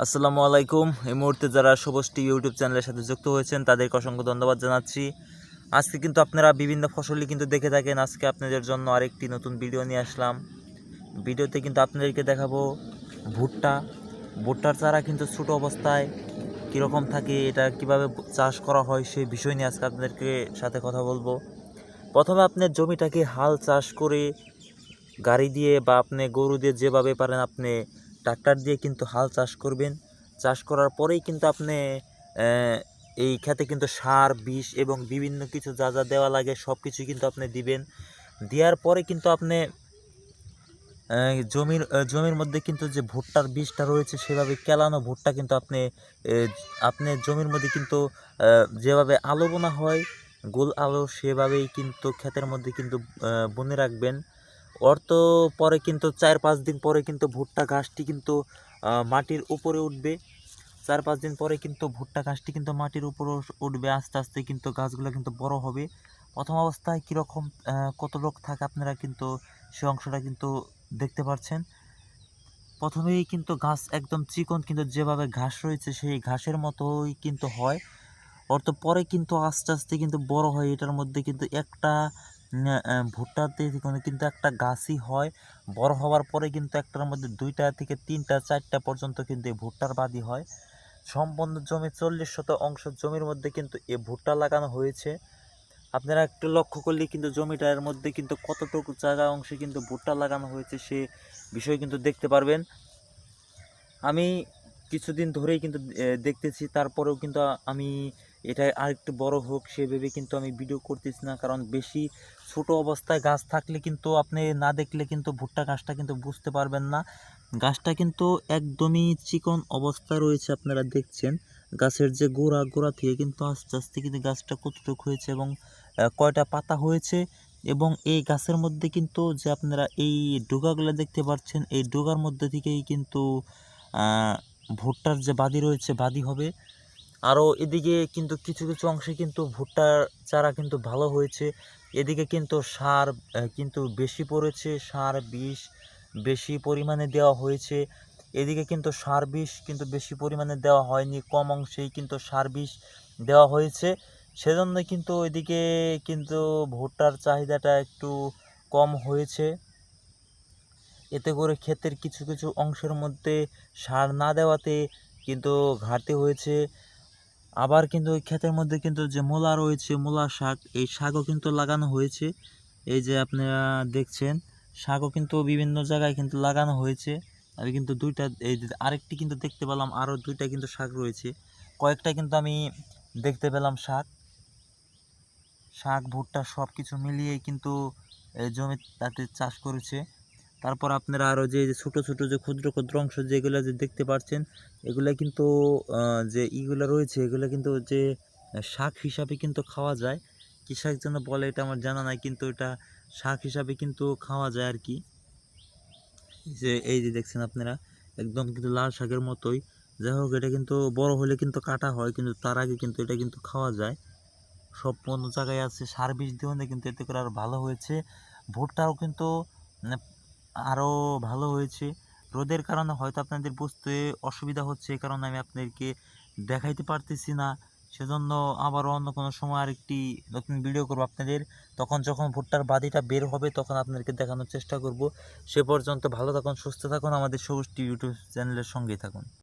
আসসালামু আলাইকুম। এই মুহূর্তে যারা সবষ্টি ইউটিউব চ্যানেলের সাথে যুক্ত হয়েছেন, তাদেরকে অসংখ্য ধন্যবাদ জানাচ্ছি। আজকে কিন্তু আপনারা বিভিন্ন ফসলই কিন্তু দেখে থাকেন। আজকে আপনাদের জন্য আরেকটি নতুন ভিডিও নিয়ে আসলাম। ভিডিওতে কিন্তু আপনাদেরকে দেখাবো ভুট্টা। ভুট্টার চারা কিন্তু ছোট অবস্থায় কীরকম থাকে, এটা কীভাবে চাষ করা হয়, সেই বিষয় নিয়ে আজকে আপনাদেরকে সাথে কথা বলব। প্রথমে আপনার জমিটাকে হাল চাষ করে গাড়ি দিয়ে বা আপনি গরু দিয়ে যেভাবে পারেন আপনি ট্রাক্টর দিয়ে কিন্তু হাল চাষ করবেন। চাষ করার পরেই কিন্তু আপনি এই ক্ষেতে কিন্তু সার, বিষ এবং বিভিন্ন কিছু যা যা দেওয়া লাগে সব কিছু কিন্তু আপনি দিবেন। দেওয়ার পরে কিন্তু আপনি জমির জমির মধ্যে কিন্তু যে ভুট্টার বীজটা রয়েছে সেভাবে কেলানো ভুট্টা কিন্তু আপনি আপনি জমির মধ্যে কিন্তু যেভাবে আলো বোনা হয়, গোল আলো সেভাবেই কিন্তু ক্ষেতের মধ্যে কিন্তু বনে রাখবেন। ওর পরে কিন্তু চার পাঁচ দিন পরে কিন্তু ভুট্টা ঘাসটি কিন্তু মাটির উপরে উঠবে। চার পাঁচ দিন পরে কিন্তু ভুট্টা ঘাসটি কিন্তু মাটির উপরে উঠবে, আস্তে আস্তে কিন্তু গাছগুলো কিন্তু বড় হবে। প্রথম অবস্থায় কীরকম কত রোগ থাকে আপনারা কিন্তু সে অংশটা কিন্তু দেখতে পাচ্ছেন প্রথমেই কিন্তু ঘাস একদম চিকন, কিন্তু যেভাবে ঘাস রয়েছে সেই ঘাসের মতোই কিন্তু হয়। তো পরে কিন্তু আস্তে আস্তে কিন্তু বড় হয়, এটার মধ্যে কিন্তু একটা ভুট্টাতে কোনো কিন্তু একটা গাছই হয়। বড় হওয়ার পরে কিন্তু একটার মধ্যে দুইটা থেকে তিনটা, চারটা পর্যন্ত কিন্তু এই ভুট্টার বাদি হয়। সম্পন্ন জমি চল্লিশ শত অংশ জমির মধ্যে কিন্তু এ ভুট্টা লাগানো হয়েছে। আপনারা একটু লক্ষ্য করলে কিন্তু জমিটার মধ্যে কিন্তু কতটুকু জায়গা অংশে কিন্তু ভুট্টা লাগানো হয়েছে সে বিষয় কিন্তু দেখতে পারবেন। আমি কিছুদিন ধরেই কিন্তু দেখতেছি, তারপরেও কিন্তু আমি এটা আরেকটু বড় হোক, সে ভেবে কিন্তু আমি ভিডিও করতেছি না। কারণ বেশি ছোট অবস্থায় গাছ থাকলে কিন্তু আপনি না দেখলে কিন্তু ভুট্টা গাছটা কিন্তু বুঝতে পারবেন না। গাছটা কিন্তু একদমই চিকন অবস্থায় রয়েছে আপনারা দেখছেন। গাছের যে গোড়া গোড়া থেকে কিন্তু আস্তে আস্তে কিন্তু গাছটা কতটুকু হয়েছে এবং কয়টা পাতা হয়েছে এবং এই গাছের মধ্যে কিন্তু যে আপনারা এই ডোগাগুলো দেখতে পাচ্ছেন, এই ডোগার মধ্যে থেকেই কিন্তু ভুট্টার যে বাদি রয়েছে, বাদি হবে। আরও এদিকে কিন্তু কিছু কিছু অংশে কিন্তু ভুট্টার চারা কিন্তু ভালো হয়েছে। এদিকে কিন্তু সার কিন্তু বেশি পড়েছে, সার বিষ বেশি পরিমাণে দেওয়া হয়েছে। এদিকে কিন্তু সার বিষ কিন্তু বেশি পরিমাণে দেওয়া হয়নি, কম অংশেই কিন্তু সার বিষ দেওয়া হয়েছে। সেজন্য কিন্তু এদিকে কিন্তু ভুট্টার চাহিদাটা একটু কম হয়েছে। এতে করে ক্ষেতের কিছু কিছু অংশের মধ্যে সার না দেওয়াতে কিন্তু ঘাটতি হয়েছে। আবার কিন্তু ওই ক্ষেতের মধ্যে কিন্তু যে মূলা রয়েছে, মূলা শাক, এই শাকও কিন্তু লাগানো হয়েছে। এই যে আপনারা দেখছেন, শাকও কিন্তু বিভিন্ন জায়গায় কিন্তু লাগানো হয়েছে। আমি কিন্তু দুইটা, এই আরেকটি কিন্তু দেখতে পেলাম, আরও দুইটা কিন্তু শাক রয়েছে। কয়েকটা কিন্তু আমি দেখতে পেলাম শাক। শাক, ভুট্টা সব কিছু মিলিয়েই কিন্তু জমি তাতে চাষ করেছে। তারপর আপনারা আরও যে ছোটো ছোটো যে ক্ষুদ্র ক্ষুদ্র অংশ যেগুলো যে দেখতে পাচ্ছেন এগুলো কিন্তু যে ইগুলো রয়েছে, এগুলো কিন্তু যে শাক হিসাবে কিন্তু খাওয়া যায়। কী শাক যেন বলে এটা আমার জানা নাই, কিন্তু এটা শাক হিসাবে কিন্তু খাওয়া যায় আর কি। যে, এই যে দেখছেন আপনারা, একদম কিন্তু লাল শাকের মতোই। যাই হোক, এটা কিন্তু বড় হলে কিন্তু কাটা হয়, কিন্তু তার আগে কিন্তু এটা কিন্তু খাওয়া যায়। সব পণ্য জায়গায় আছে, সার বিষ দিয়ে কিন্তু এতে করে আরও ভালো হয়েছে। ভুট্টাও কিন্তু মানে আরও ভালো হয়েছে। রোদের কারণে হয়তো আপনাদের বুঝতে অসুবিধা হচ্ছে এই কারণে আমি আপনাদেরকে দেখাইতে পারতেছি না। সেজন্য আবারও অন্য কোনো সময় আরেকটি নতুন ভিডিও করব আপনাদের। তখন যখন ভুট্টার বাদিটা বের হবে, তখন আপনাদেরকে দেখানোর চেষ্টা করব। সে পর্যন্ত ভালো থাকুন, সুস্থ থাকুন, আমাদের সবুজ ইউটিউব চ্যানেলের সঙ্গেই থাকুন।